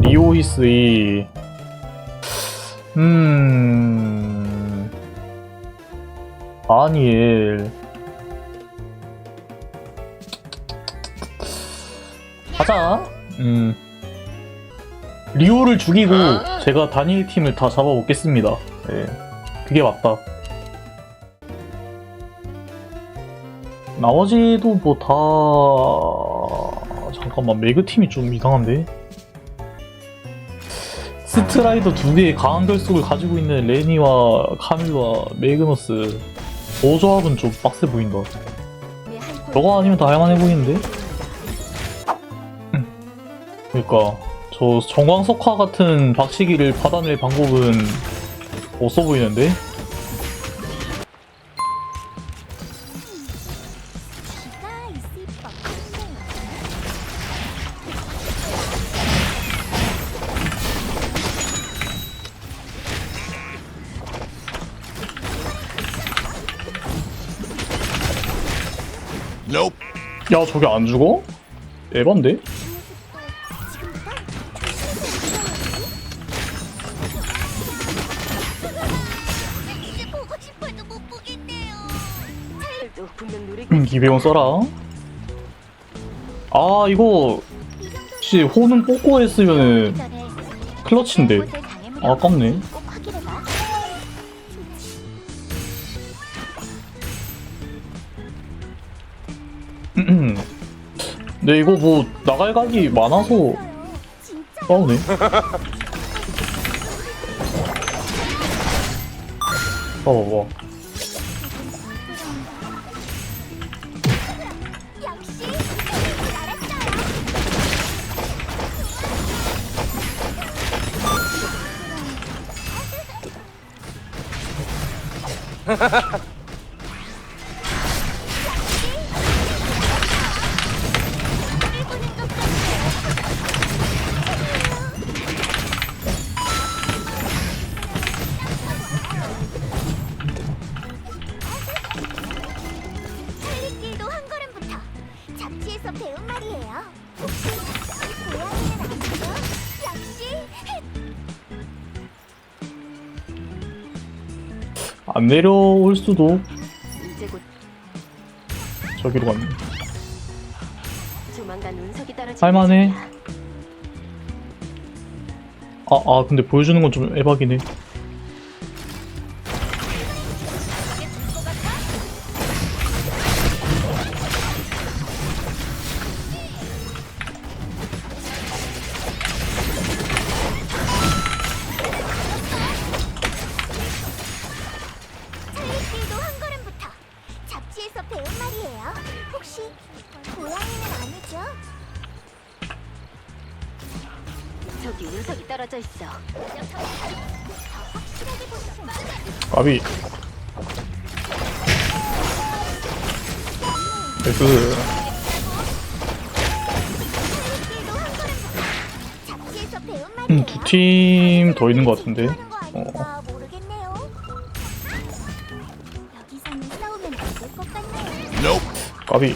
리오히스이 음 아니엘. 가자. 음. 리오를 죽이고 제가 단일 팀을 다 잡아먹겠습니다. 예. 그게 맞다. 나머지도 뭐 다 잠깐만 매그 팀이 좀 이상한데 스트라이더 두 개의 강한 결속을 가지고 있는 레니와 카밀과 메그너스 저 조합은 좀 빡세 보인다 저거 아니면 다 할만해 보이는데? 음. 그니까 저 정광석화 같은 박치기를 받아낼 방법은 없어 보이는데? Nope. 야 저게 안 죽어? 에반데? 음, 기배용 써라 아 이거 혹시 호는 뽑고 했으면은 클러치인데 당해보려고 아깝네 근데 이거 뭐 나갈 각이 많아서 싸우네. 봐봐봐 안 내려올 수도 이제 곧 저기로 갔네 조만간 운석이 떨어질 할만해. 예정이야. 아, 아 근데 보여주는 건 좀 에바긴 해 까비 나이스 음, 말이에요. 두팀 더 있는 것 같은데 어. 어. 까비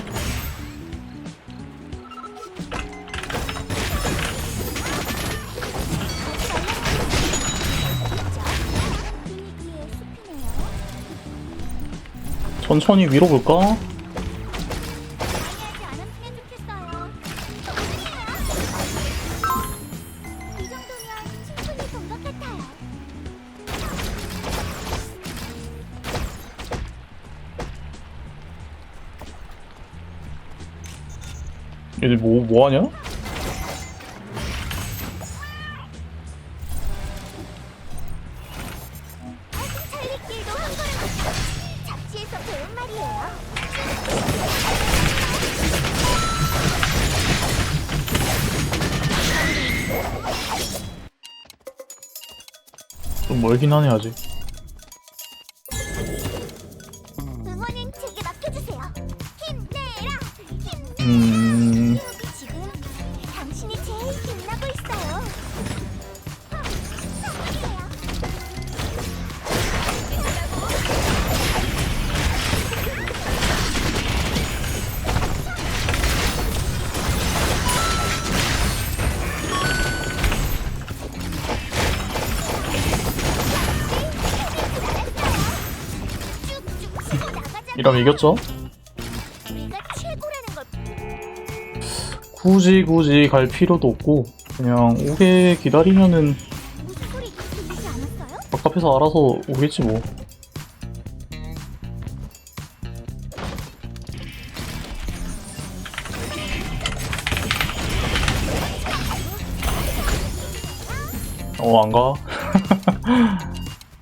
본것 같아요. 얘들 뭐, 뭐 하냐? 멀긴 하네 아직 응원은 제게 맡겨주세요. 힘내라, 힘내. 음... 이러면 이겼죠? 굳이 굳이 갈 필요도 없고 그냥 오게 기다리면은? 답답해서 알아서 오겠지 뭐 어, 안 가?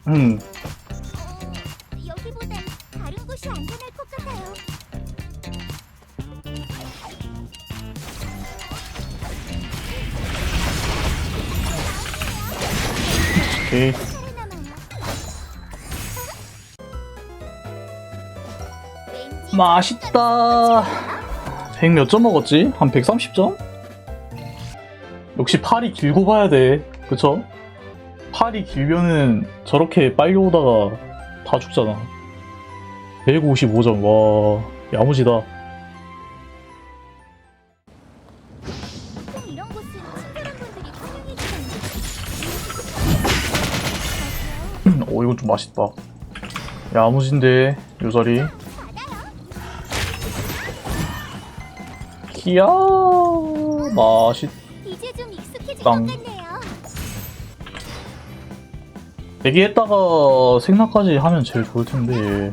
음, 오케이. 맛있다. 100 몇 점 먹었지? 한 130점? 역시 팔이 길고 봐야 돼. 그쵸? 팔이 길면은 저렇게 빨리 오다가 다 죽잖아. 155점. 와, 야무지다. 오, 이건 좀 맛있다. 야무진데, 요 자리. 이야, 맛있. 같네요. 대기했다가 생각까지 하면 제일 좋을 텐데.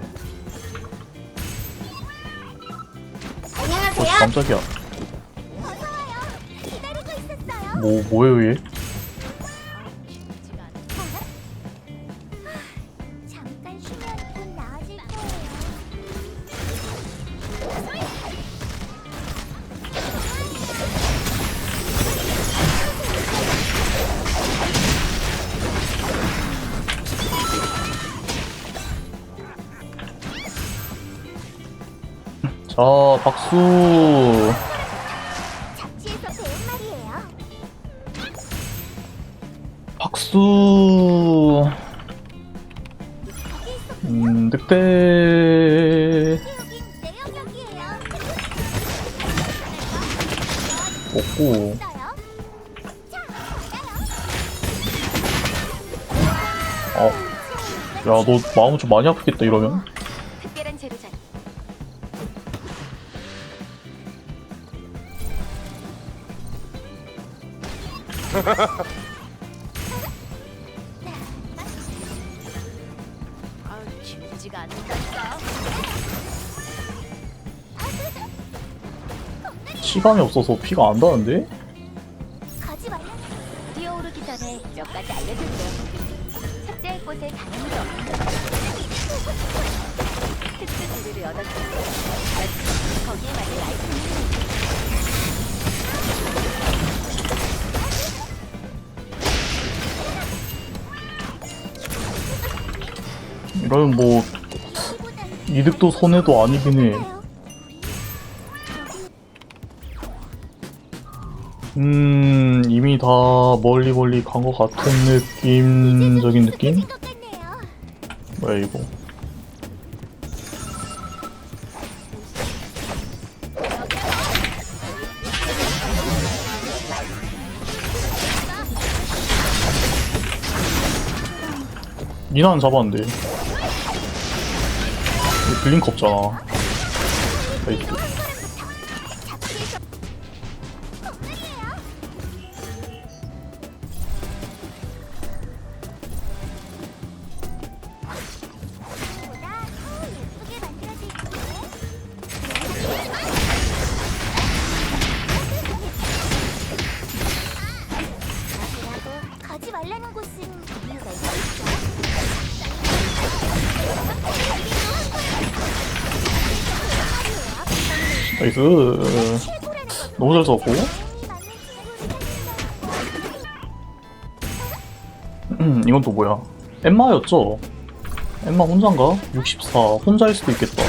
어, 깜짝이야. 뭐, 뭐예요, 얘? 자, 박수. 박수. 음, 늑대. 먹고. 있어요. 자, 가요. 어. 야, 너 마음 좀 많이 아프겠다, 이러면. 않는다니까. 시간이 없어서 피가 안 닿는데? 거기에 맞는 아이템 이러면 뭐, 이득도 손해도 아니긴 해. 음, 이미 다 멀리 멀리 간 것 같은 느낌적인 느낌? 뭐야, 이거. 니나는 잡았는데. 블링크 없잖아. 나이스. 나이스. 너무 잘 썼고. 음, 이건 또 뭐야? 엠마였죠? 엠마 혼자인가? 64. 혼자일 수도 있겠다.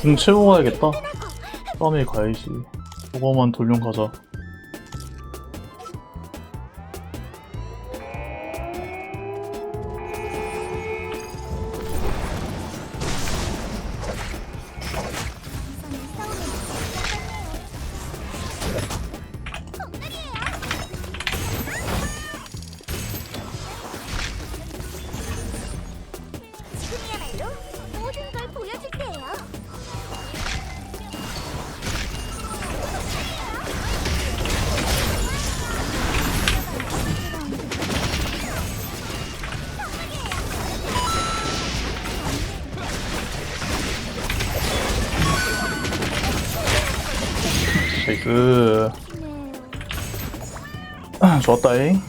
궁 채우고 가야겠다. 다음에 가야지. 저거만 돌려 가자. 나이스. 좋았다잉.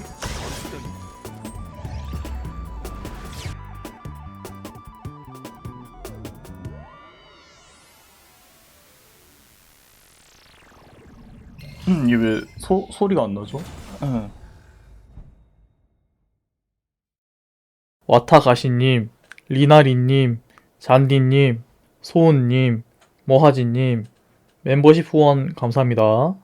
음, 이게 왜 소, 소리가 안 나죠? 응. 와타가시님, 리나리님, 잔디님, 소은님, 모하지님, 멤버십 후원 감사합니다.